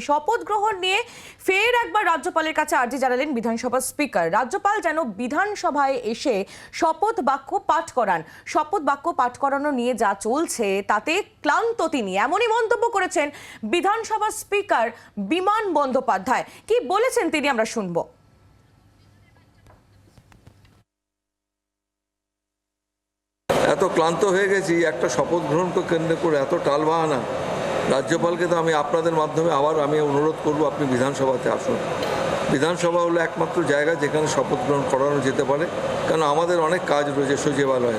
শপথ গ্রহণ নিয়ে ফের একবার রাজ্যপালের কাছে আর্জি জানালেন বিধানসভার স্পিকার। রাজ্যপাল যেন বিধানসভায় এসে শপথ বাক্য পাঠ করান। শপথ বাক্য পাঠ করানো নিয়ে যা চলছে, তাতে ক্লান্ত তিনি। এমনই মন্তব্য করেছেন বিধানসভার স্পিকার বিমান বন্দ্যোপাধ্যায়। কি বলেছেন তিনি আমরা শুনব। এত ক্লান্ত হয়ে গেছি, একটা শপথ গ্রহণকে কেন্দ্র করে এত টালবাহানা। রাজ্যপালকে তো আমি আপনাদের মাধ্যমে আবার আমি অনুরোধ করব, আপনি বিধানসভাতে আসুন। বিধানসভা হলো একমাত্র জায়গা যেখানে শপথ গ্রহণ করানো যেতে পারে। কারণ আমাদের অনেক কাজ রয়েছে সচিবালয়ে।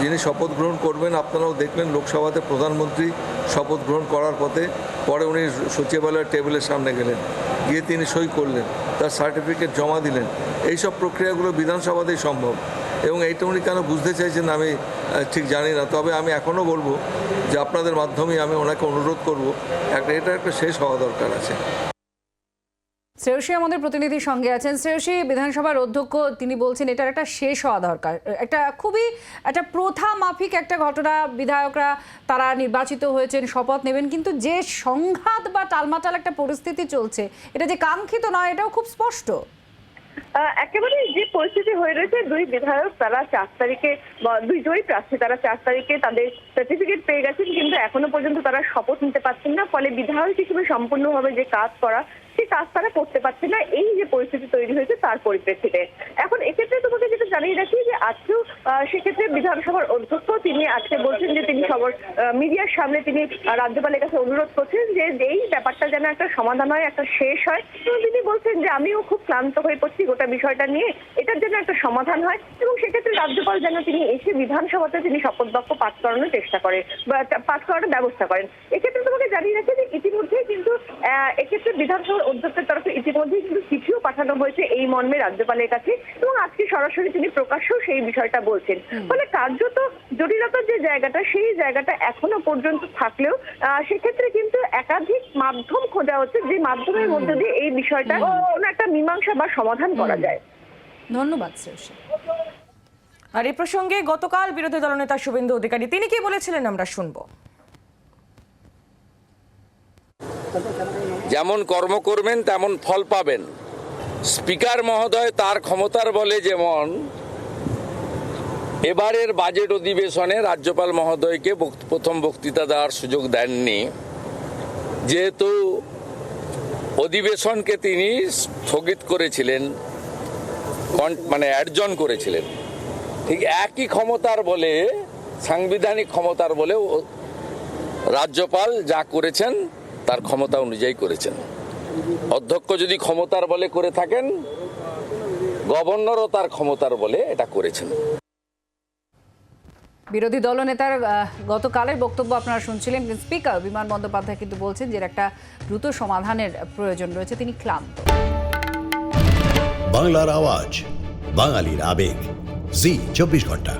যিনি শপথ গ্রহণ করবেন, আপনারাও দেখলেন লোকসভাতে প্রধানমন্ত্রী শপথ গ্রহণ করার পথে, পরে উনি সচিবালয়ের টেবিলের সামনে গেলেন। গিয়ে তিনি সই করলেন, তার সার্টিফিকেট জমা দিলেন। এইসব প্রক্রিয়াগুলো বিধানসভাতেই সম্ভব। এবং এইটা কেন বুঝতে চাইছেন আমি ঠিক জানি না, তবে আমি এখনও বলব যে আপনাদের মাধ্যমেই আমি ওনাকে অনুরোধ করব, একটা এটা একটা শেষ হওয়া দরকার আছে। শ্রেয়সী আমাদের প্রতিনিধির সঙ্গে আছেন। শ্রেয়সী, বিধানসভার অধ্যক্ষ, তিনি বলছেন এটার একটা শেষ হওয়া দরকার। একটা খুবই, একটা প্রথা মাফিক একটা ঘটনা, বিধায়করা, তারা নির্বাচিত হয়েছেন, শপথ নেবেন, কিন্তু যে সংঘাত বা টালমাটাল একটা পরিস্থিতি চলছে, এটা যে কাঙ্ক্ষিত নয়, এটাও খুব স্পষ্ট। একেবারে যে পরিস্থিতি হয়ে রয়েছে, দুই বিধায়ক তারা চার তারিখে দুইজনই প্রার্থী তারা চার তারিখে তাদের সার্টিফিকেট পেয়ে গেছেন, কিন্তু এখনও পর্যন্ত তারা শপথ নিতে পারছেন না। ফলে বিধায়ক হিসেবে সম্পূর্ণভাবে যে কাজ করা, সেই কাজ তারা করতে পারছে না। এই যে পরিস্থিতি তৈরি হয়েছে, তার পরিপ্রেক্ষিতে। এখন এক্ষেত্রে তোমাকে যেটা জানিয়ে রাখি আজকেও সেক্ষেত্রে বিধানসভার অধ্যক্ষ তিনি আজকে বলছেন যে তিনি সবার মিডিয়ার সামনে তিনি রাজ্যপালের কাছে অনুরোধ করছেন যে এই ব্যাপারটা যেন একটা সমাধান হয়, একটা শেষ হয়। এবং তিনি বলছেন যে আমিও খুব ক্লান্ত হয়ে পড়ছি গোটা বিষয়টা নিয়ে, এটার জন্য একটা সমাধান হয় এবং সেক্ষেত্রে রাজ্যপাল যেন তিনি এসে বিধানসভাতে তিনি শপথ বাক্য পাঠ করানোর চেষ্টা করে বা পাঠ করানোর ব্যবস্থা করেন। এক্ষেত্রে তোমাকে জানিয়ে রাখি যে ইতিমধ্যেই কিন্তু এক্ষেত্রে বিধানসভার অধ্যক্ষের তরফে ইতিমধ্যেই কিন্তু চিঠিও পাঠানো হয়েছে এই মর্মে রাজ্যপালের কাছে এবং আজকে সরাসরি তিনি প্রকাশ্যেও সেই বিষয়টা বলছেন। ফলে কার্যত জটিলতার যে জায়গাটা সেই জায়গাটা এখনও পর্যন্ত থাকলেও সেক্ষেত্রে কিন্তু একাধিক মাধ্যম খোঁজা হচ্ছে যে মাধ্যমের মধ্যে দিয়ে এই বিষয়টা কোনো একটা মীমাংসা বা সমাধান করা যায়। ধন্যবাদ শ্রেয়সী আর এই প্রসঙ্গে গতকাল বিরোধী দলনেতা শুভেন্দু অধিকারী তিনি কি বলেছিলেন আমরা শুনব। যেমন কর্ম করবেন তেমন ফল পাবেন। স্পিকার মহোদয় তার ক্ষমতার বলে যেমন এবারের বাজেট অধিবেশনে রাজ্যপাল মহোদয়কে প্রথম বক্তৃতা দেওয়ার সুযোগ দেননি। যেহেতু অধিবেশনকে তিনি স্থগিত করেছিলেন মানে অ্যাডজন করেছিলেন। ঠিক একই ক্ষমতার বলে, সাংবিধানিক ক্ষমতার বলে রাজ্যপাল যা করেছেন, তার ক্ষমতা অনুযায়ী করেছেন। অধ্যক্ষ যদি ক্ষমতার বলে করে থাকেন, গভর্নরও তার ক্ষমতার বলে এটা করেছেন। বিরোধী দলনেতার গতকালের বক্তব্য আপনারা শুনছিলেন। স্পিকার বিমান বন্দ্যোপাধ্যায় কিন্তু বলছেন যে একটা দ্রুত সমাধানের প্রয়োজন রয়েছে, তিনি ক্লান্ত। বাংলার আওয়াজ, বাঙালির আবেগ। জি, চব্বিশ ঘণ্টা।